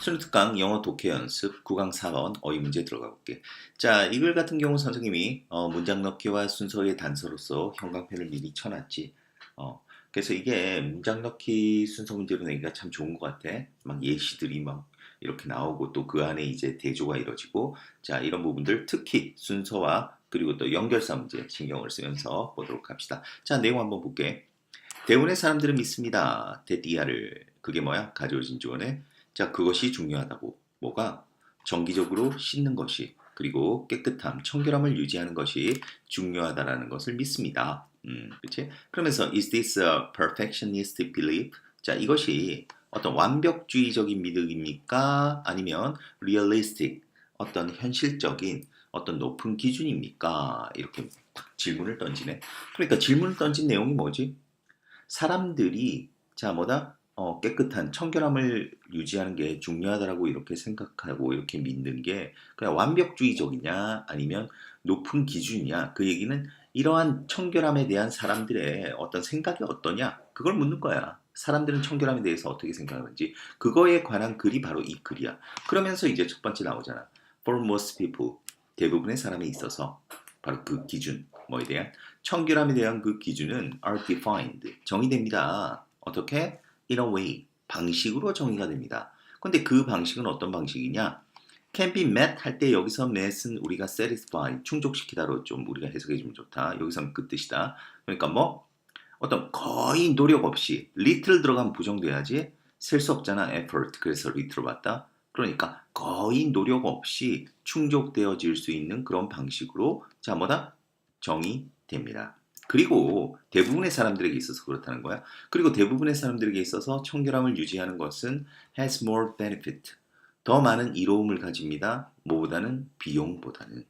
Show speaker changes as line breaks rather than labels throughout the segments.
순특강 영어 독해 연습 9강 4번 어휘 문제 들어가 볼게. 자, 이 글 같은 경우 선생님이 어, 문장 넣기와 순서의 단서로서 형광펜을 미리 쳐놨지. 어, 그래서 이게 문장 넣기 순서 문제로 내기가 참 좋은 것 같아. 막 예시들이 막 이렇게 나오고 또 그 안에 이제 대조가 이루어지고 자 이런 부분들 특히 순서와 그리고 또 연결사 문제 신경을 쓰면서 보도록 합시다. 자 내용 한번 볼게. 대부분의 사람들은 믿습니다. 데디아를 그게 뭐야? 가져오진 주어네. 자 그것이 중요하다고. 뭐가? 정기적으로 씻는 것이 그리고 깨끗함, 청결함을 유지하는 것이 중요하다라는 것을 믿습니다. 음, 그렇지? 그러면서 is this a perfectionist belief? 자 이것이 어떤 완벽주의적인 믿음입니까? 아니면 realistic 어떤 현실적인 어떤 높은 기준입니까? 이렇게 탁 질문을 던지네. 그러니까 질문을 던진 내용이 뭐지? 사람들이 자 뭐다? 어, 깨끗한 청결함을 유지하는 게 중요하다라고 이렇게 생각하고 이렇게 믿는 게 그냥 완벽주의적이냐 아니면 높은 기준이냐 그 얘기는 이러한 청결함에 대한 사람들의 어떤 생각이 어떠냐 그걸 묻는 거야. 사람들은 청결함에 대해서 어떻게 생각하는지 그거에 관한 글이 바로 이 글이야. 그러면서 이제 첫 번째 나오잖아. For most people 대부분의 사람에 있어서 바로 그 기준 뭐에 대한 청결함에 대한 그 기준은 are defined 정의됩니다. 어떻게? in a way 방식으로 정의가 됩니다. 근데 그 방식은 어떤 방식이냐? can be met 할 때 여기서 met은 우리가 satisfy 충족시키다로 좀 우리가 해석해 주면 좋다. 여기서는 그 뜻이다. 그러니까 뭐 어떤 거의 노력 없이 little 들어가면 부정돼야지 셀 수 없잖아 effort 그래서 little 봤다. 그러니까 거의 노력 없이 충족되어질 수 있는 그런 방식으로 자 뭐다 정의됩니다. 그리고 대부분의 사람들에게 있어서 그렇다는 거야. 그리고 대부분의 사람들에게 있어서 청결함을 유지하는 것은 has more benefit. 더 많은 이로움을 가집니다. 뭐보다는 비용보다는.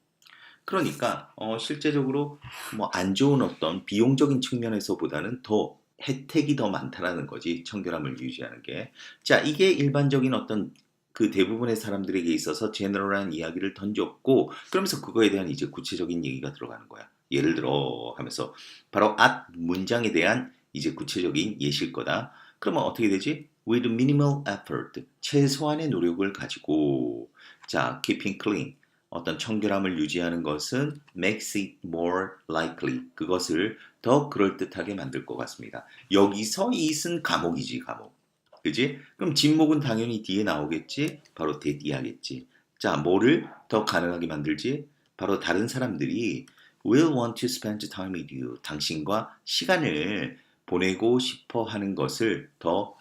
그러니까 어, 실제적으로 뭐 안 좋은 어떤 비용적인 측면에서보다는 더 혜택이 더 많다라는 거지 청결함을 유지하는 게. 자 이게 일반적인 어떤 그 대부분의 사람들에게 있어서 제너럴한 이야기를 던졌고 그러면서 그거에 대한 이제 구체적인 얘기가 들어가는 거야. 예를 들어 하면서 바로 앞 문장에 대한 이제 구체적인 예시일 거다. 그러면 어떻게 되지? With minimal effort, 최소한의 노력을 가지고 자, keeping clean, 어떤 청결함을 유지하는 것은 makes it more likely, 그것을 더 그럴듯하게 만들 것 같습니다. 여기서 it은 감옥이지, 감옥. 그지? 그럼 진목은 당연히 뒤에 나오겠지? 바로 대디하겠지. 자, 뭐를 더 가능하게 만들지? 바로 다른 사람들이 will want to spend time with you. 당신과 시간을 보내고 싶어 하는 것을 더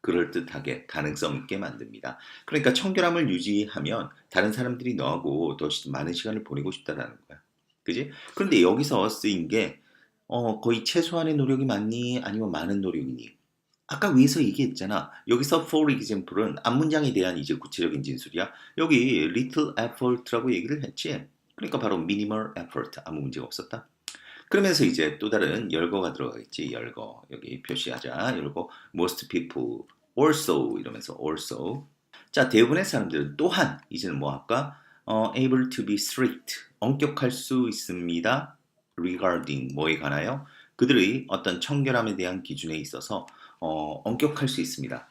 그럴듯하게 가능성 있게 만듭니다. 그러니까 청결함을 유지하면 다른 사람들이 너하고 더 많은 시간을 보내고 싶다라는 거야. 그지? 그런데 여기서 쓰인 게 어, 거의 최소한의 노력이 많니? 아니면 많은 노력이니? 아까 위에서 얘기했잖아. 여기서 for example은 앞문장에 대한 이제 구체적인 진술이야. 여기 little effort라고 얘기를 했지. 그러니까 바로 minimal effort 아무 문제가 없었다. 그러면서 이제 또 다른 열거가 들어가겠지. 열거 여기 표시하자. 열거 most people also 이러면서 also 자 대부분의 사람들은 또한 이제는 뭐 할까? 어, able to be strict 엄격할 수 있습니다. regarding 뭐에 관하여 그들의 어떤 청결함에 대한 기준에 있어서 어, 엄격할 수 있습니다.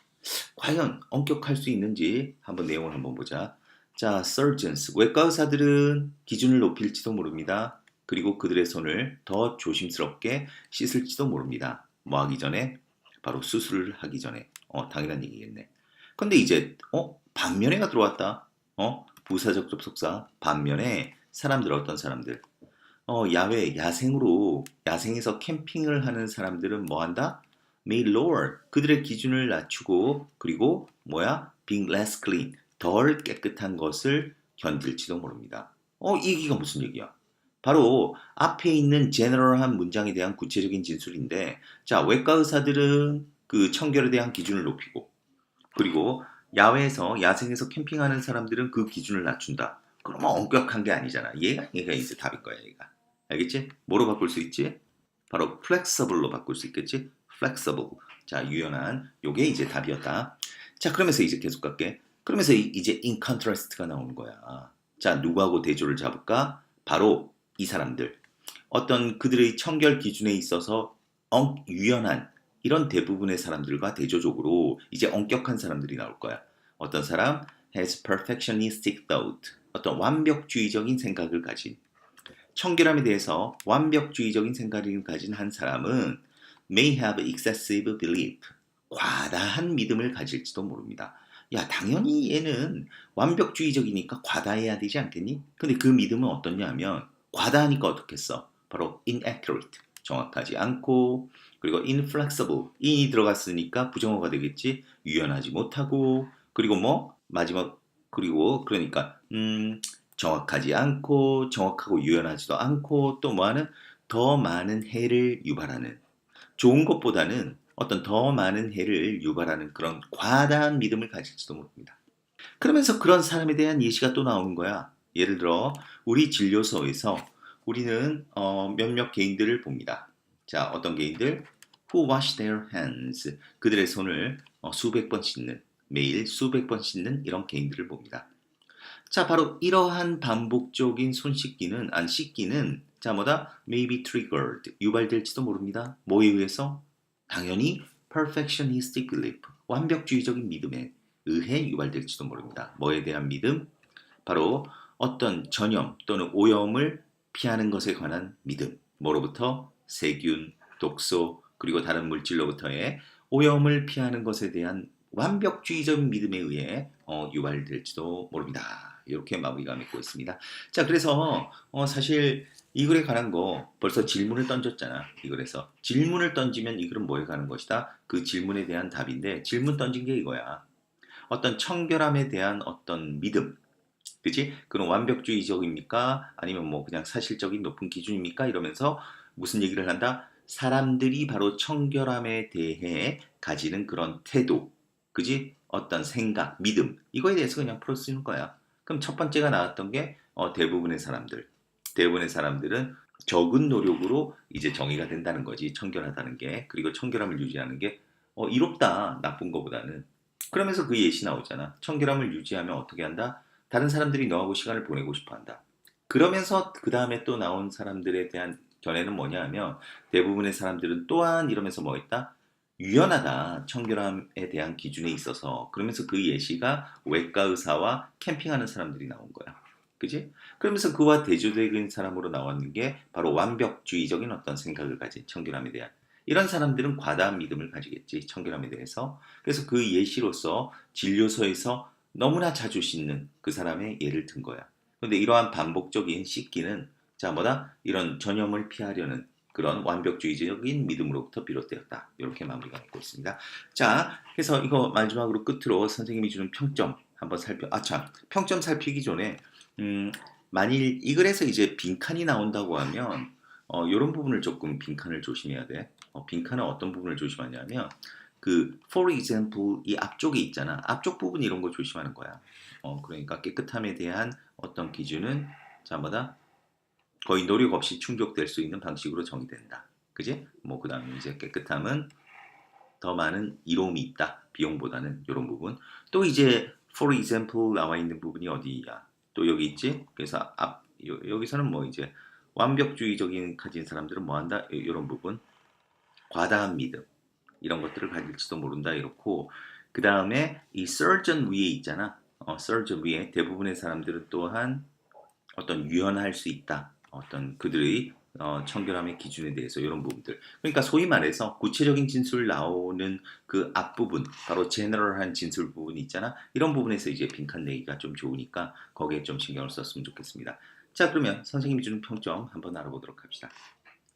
과연 엄격할 수 있는지 한번 내용을 한번 보자. 자, surgeons 외과 의사들은 기준을 높일지도 모릅니다. 그리고 그들의 손을 더 조심스럽게 씻을지도 모릅니다. 뭐 하기 전에 바로 수술을 하기 전에 어 당연한 얘기겠네. 근데 이제 어 반면에가 들어왔다. 어 부사적 접속사 반면에 사람들 어떤 사람들 어 야외 야생으로 야생에서 캠핑을 하는 사람들은 뭐 한다? may lower 그들의 기준을 낮추고 그리고 뭐야 being less clean 덜 깨끗한 것을 견딜지도 모릅니다. 어, 이 얘기가 무슨 얘기야? 바로 앞에 있는 제너럴한 문장에 대한 구체적인 진술인데, 자, 외과 의사들은 그 청결에 대한 기준을 높이고, 그리고 야외에서, 야생에서 캠핑하는 사람들은 그 기준을 낮춘다. 그러면 엄격한 게 아니잖아. 얘가, 얘가 이제 답일 거야, 얘가. 알겠지? 뭐로 바꿀 수 있지? 바로 flexible로 바꿀 수 있겠지? flexible. 자, 유연한. 요게 이제 답이었다. 자, 그러면서 이제 계속 갈게. 그러면서 이제 in contrast가 나오는 거야. 자, 누구하고 대조를 잡을까? 바로 이 사람들. 어떤 그들의 청결 기준에 있어서 유연한 이런 대부분의 사람들과 대조적으로 이제 엄격한 사람들이 나올 거야. 어떤 사람 has perfectionistic thought. 어떤 완벽주의적인 생각을 가진 청결함에 대해서 완벽주의적인 생각을 가진 한 사람은 may have excessive belief. 과다한 믿음을 가질지도 모릅니다. 야, 당연히 얘는 완벽주의적이니까 과다해야 되지 않겠니? 근데 그 믿음은 어떻냐면 과다하니까 어떻겠어? 바로 inaccurate. 정확하지 않고 그리고 inflexible. in이 들어갔으니까 부정어가 되겠지. 유연하지 못하고 그리고 뭐 마지막 그리고 그러니까 음 정확하지 않고 정확하고 유연하지도 않고 또 뭐하는 더 많은 해를 유발하는 좋은 것보다는 어떤 더 많은 해를 유발하는 그런 과다한 믿음을 가질지도 모릅니다. 그러면서 그런 사람에 대한 예시가 또 나오는 거야. 예를 들어 우리 진료소에서 우리는 어, 몇몇 개인들을 봅니다. 자, 어떤 개인들? Who wash their hands. 그들의 손을 어, 수백 번 씻는, 매일 수백 번 씻는 이런 개인들을 봅니다. 자, 바로 이러한 반복적인 손 씻기는, 안 씻기는, 자, 뭐다? Maybe triggered. 유발될지도 모릅니다. 뭐에 의해서? 당연히 perfectionistic belief. 완벽주의적인 믿음에 의해 유발될지도 모릅니다. 뭐에 대한 믿음? 바로 어떤 전염 또는 오염을 피하는 것에 관한 믿음. 뭐로부터? 세균, 독소, 그리고 다른 물질로부터의 오염을 피하는 것에 대한 완벽주의적인 믿음에 의해 어, 유발될지도 모릅니다. 이렇게 마무리가 맺고 있습니다. 자, 그래서 어, 사실 이 글에 관한 거 벌써 질문을 던졌잖아. 이 글에서 질문을 던지면 이 글은 뭐에 관한 것이다? 그 질문에 대한 답인데 질문 던진 게 이거야. 어떤 청결함에 대한 어떤 믿음, 그지? 그런 완벽주의적입니까? 아니면 뭐 그냥 사실적인 높은 기준입니까? 이러면서 무슨 얘기를 한다? 사람들이 바로 청결함에 대해 가지는 그런 태도, 그지? 어떤 생각, 믿음 이거에 대해서 그냥 풀어 쓰는 거야. 그럼 첫 번째가 나왔던 게 어, 대부분의 사람들, 대부분의 사람들은 적은 노력으로 이제 정의가 된다는 거지 청결하다는 게 그리고 청결함을 유지하는 게 어, 이롭다 나쁜 거보다는 그러면서 그 예시 나오잖아. 청결함을 유지하면 어떻게 한다? 다른 사람들이 너하고 시간을 보내고 싶어 한다. 그러면서 그 다음에 또 나온 사람들에 대한 견해는 뭐냐 하면 대부분의 사람들은 또한 이러면서 뭐 했다? 유연하다. 청결함에 대한 기준에 있어서. 그러면서 그 예시가 외과 의사와 캠핑하는 사람들이 나온 거야. 그지? 그러면서 그와 대조적인 사람으로 나왔는 게 바로 완벽주의적인 어떤 생각을 가진 청결함에 대한 이런 사람들은 과다한 믿음을 가지겠지 청결함에 대해서 그래서 그 예시로서 진료소에서 너무나 자주 씻는 그 사람의 예를 든 거야 그런데 이러한 반복적인 씻기는 자 뭐다 이런 전염을 피하려는 그런 완벽주의적인 믿음으로부터 비롯되었다 이렇게 마무리가 되고 있습니다 자 그래서 이거 마지막으로 끝으로 선생님이 주는 평점 한번 살펴 아 참 평점 살피기 전에 음, 만일 이 글에서 이제 빈칸이 나온다고 하면 어, 이런 부분을 조금 빈칸을 조심해야 돼. 어, 빈칸은 어떤 부분을 조심하냐면 그 for example 이 앞쪽에 있잖아. 앞쪽 부분 이런 거 조심하는 거야. 어, 그러니까 깨끗함에 대한 어떤 기준은 자 뭐다 거의 노력 없이 충족될 수 있는 방식으로 정의된다. 그지? 뭐 그 다음에 이제 깨끗함은 더 많은 이로움이 있다. 비용보다는 이런 부분. 또 이제 for example 나와 있는 부분이 어디야? 또 여기 있지? 그래서 앞 요- 여기서는 뭐 이제 완벽주의적인 가진 사람들은 뭐 한다? 이런 부분. 과다한 믿음. 이런 것들을 가질지도 모른다 이렇고 그 다음에 이 surgeon 위에 있잖아. 어, surgeon 위에 대부분의 사람들은 또한 어떤 유연할 수 있다. 어떤 그들의 어, 청결함의 기준에 대해서 이런 부분들. 그러니까 소위 말해서 구체적인 진술 나오는 그 앞부분, 바로 제너럴한 진술 부분 있잖아. 이런 부분에서 이제 빈칸 내기가 좀 좋으니까 거기에 좀 신경을 썼으면 좋겠습니다. 자, 그러면 선생님이 주는 평점 한번 알아보도록 합시다.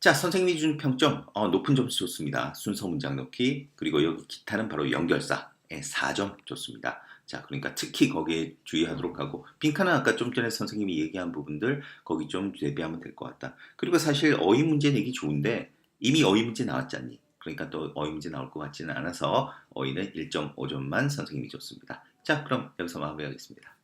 자, 선생님이 주는 평점, 어, 높은 점수 좋습니다. 순서 문장 넣기, 그리고 여기 기타는 바로 연결사에 4점 좋습니다. 자, 그러니까 특히 거기에 주의하도록 하고, 빈칸은 아까 좀 전에 선생님이 얘기한 부분들, 거기 좀 대비하면 될 것 같다. 그리고 사실 어휘 문제 내기 좋은데, 이미 어휘 문제 나왔지 않니? 그러니까 또 어휘 문제 나올 것 같지는 않아서, 어휘는 1.5점만 선생님이 줬습니다. 자, 그럼 여기서 마무리하겠습니다.